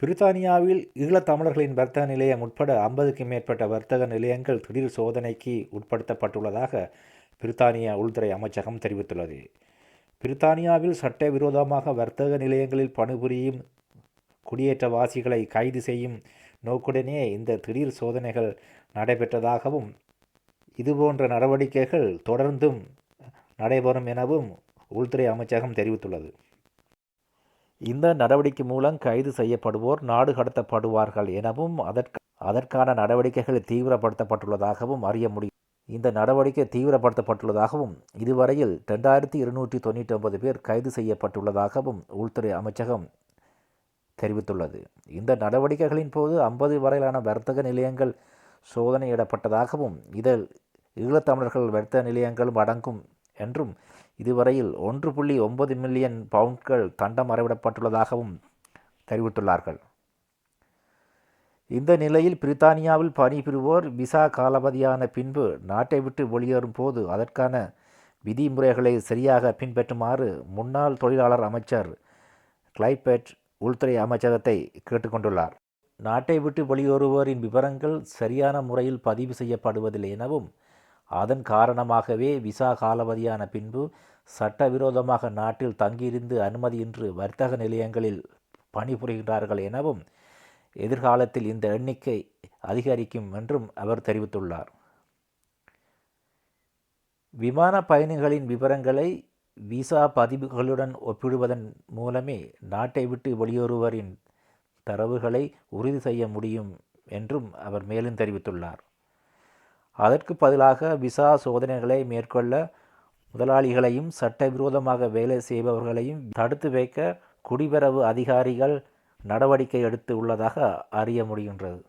பிரித்தானியாவில் ஈழத்தமிழர்களின் வர்த்தக நிலையம் உட்பட ஐம்பதுக்கும் மேற்பட்ட வர்த்தக நிலையங்கள் திடீர் சோதனைக்கு உட்படுத்தப்பட்டுள்ளதாக பிரித்தானிய உள்துறை அமைச்சகம் தெரிவித்துள்ளது. பிரித்தானியாவில் சட்டவிரோதமாக வர்த்தக நிலையங்களில் பணிபுரியும் குடியேற்றவாசிகளை கைது செய்யும் நோக்குடனே இந்த திடீர் சோதனைகள் நடைபெற்றதாகவும் இதுபோன்ற நடவடிக்கைகள் தொடர்ந்தும் நடைபெறும் எனவும் உள்துறை அமைச்சகம் தெரிவித்துள்ளது. இந்த நடவடிக்கை மூலம் கைது செய்யப்படுவோர் நாடு கடத்தப்படுவார்கள் எனவும் அதற்கு அதற்கான நடவடிக்கைகள் தீவிரப்படுத்தப்பட்டுள்ளதாகவும் அறிய முடியும். இந்த நடவடிக்கை தீவிரப்படுத்தப்பட்டுள்ளதாகவும் இதுவரையில் ரெண்டாயிரத்தி இருநூற்றி தொண்ணூற்றி ஒன்பது பேர் கைது செய்யப்பட்டுள்ளதாகவும் உள்துறை அமைச்சகம் தெரிவித்துள்ளது. இந்த நடவடிக்கைகளின் போது ஐம்பது வரையிலான வர்த்தக நிலையங்கள் சோதனையிடப்பட்டதாகவும் இதில் ஈழத்தமிழர்கள் வர்த்தக நிலையங்களும் அடங்கும் என்றும் இதுவரையில் ஒன்று புள்ளி ஒன்பது மில்லியன் பவுண்ட்கள் தண்டம் அறவிடப்பட்டுள்ளதாகவும் தெரிவித்துள்ளார்கள். இந்த நிலையில் பிரித்தானியாவில் பணிபுரிவோர் விசா காலாவதியான பின்பு நாட்டை விட்டு வெளியேறும் போது அதற்கான விதிமுறைகளை சரியாக பின்பற்றுமாறு முன்னாள் தொழிலாளர் அமைச்சர் கிளைபெட் உள்துறை அமைச்சகத்தை கேட்டுக்கொண்டுள்ளார். நாட்டை விட்டு வெளியேறுவோரின் விவரங்கள் சரியான முறையில் பதிவு செய்யப்படுவதில்லை எனவும் அதன் காரணமாகவே விசா காலாவதியான பின்பு சட்டவிரோதமாக நாட்டில் தங்கியிருந்து அனுமதியின்றி வர்த்தக நிலையங்களில் பணிபுரிகின்றார்கள் எனவும் எதிர்காலத்தில் இந்த எண்ணிக்கை அதிகரிக்கும் என்றும் அவர் தெரிவித்துள்ளார். விமான பயணிகளின் விவரங்களை விசா பதிவுகளுடன் ஒப்பிடுவதன் மூலமே நாட்டை விட்டு வெளியேறுவரின் தரவுகளை உறுதி செய்ய முடியும் என்றும் அவர் மேலும் தெரிவித்துள்ளார். அதற்கு பதிலாக விசா சோதனைகளை மேற்கொள்ள முதலாளிகளையும் சட்டவிரோதமாக வேலை செய்பவர்களையும் தடுத்து வைக்க குடிவரவு அதிகாரிகள் நடவடிக்கை எடுத்து உள்ளதாக அறிய முடிகின்றது.